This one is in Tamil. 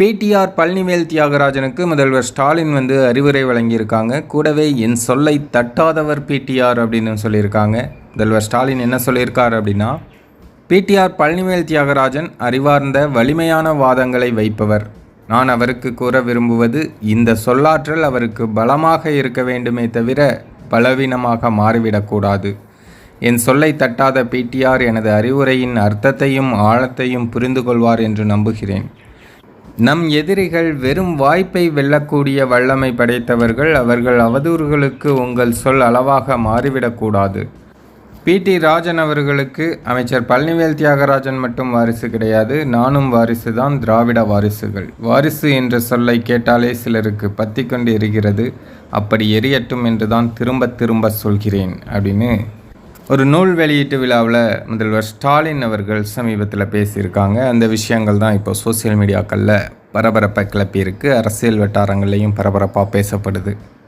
பிடிஆர் பழனிவேல் தியாகராஜனுக்கு முதல்வர் ஸ்டாலின் வந்து அறிவுரை வழங்கியிருக்காங்க. கூடவே என் சொல்லை தட்டாதவர் பிடிஆர் அப்படின்னு சொல்லியிருக்காங்க. முதல்வர் ஸ்டாலின் என்ன சொல்லியிருக்கார் அப்படின்னா பிடிஆர் பழனிவேல் தியாகராஜன் அறிவார்ந்த வலிமையான வாதங்களை வைப்பவர். நான் அவருக்கு கூற விரும்புவது இந்த சொல்லாற்றல் அவருக்கு பலமாக இருக்க வேண்டுமே தவிர பலவீனமாக மாறிவிடக்கூடாது. என் சொல்லை தட்டாத பிடிஆர் எனது அறிவுரையின் அர்த்தத்தையும் ஆழத்தையும் புரிந்து கொள்வார் என்று நம்புகிறேன். நம் எதிரிகள் வெறும் வாய்ப்பை வெல்லக்கூடிய வல்லமை படைத்தவர்கள் அவர்கள் அவதூறுகளுக்கு உங்கள் சொல் அளவாக மாறிவிடக்கூடாது. பிடி ராஜன் அவர்களுக்கு அமைச்சர் பழனிவேல் தியாகராஜன் மட்டும் வாரிசு கிடையாது நானும் வாரிசு தான் திராவிட வாரிசுகள். வாரிசு என்ற சொல்லை கேட்டாலே சிலருக்கு பத்தி கொண்டு எரிகிறது. அப்படி எரியட்டும் என்று தான் திரும்ப திரும்ப சொல்கிறேன் அப்படின்னு ஒரு நூல் வெளியீட்டு விழாவில் முதல்வர் ஸ்டாலின் அவர்கள் சமீபத்தில் பேசியிருக்காங்க. அந்த விஷயங்கள் தான் இப்போ சோசியல் மீடியாக்களில் பரபரப்பை கிளப்பியிருக்கு. அரசியல் வட்டாரங்கள்லேயும் பரபரப்பாக பேசப்படுது.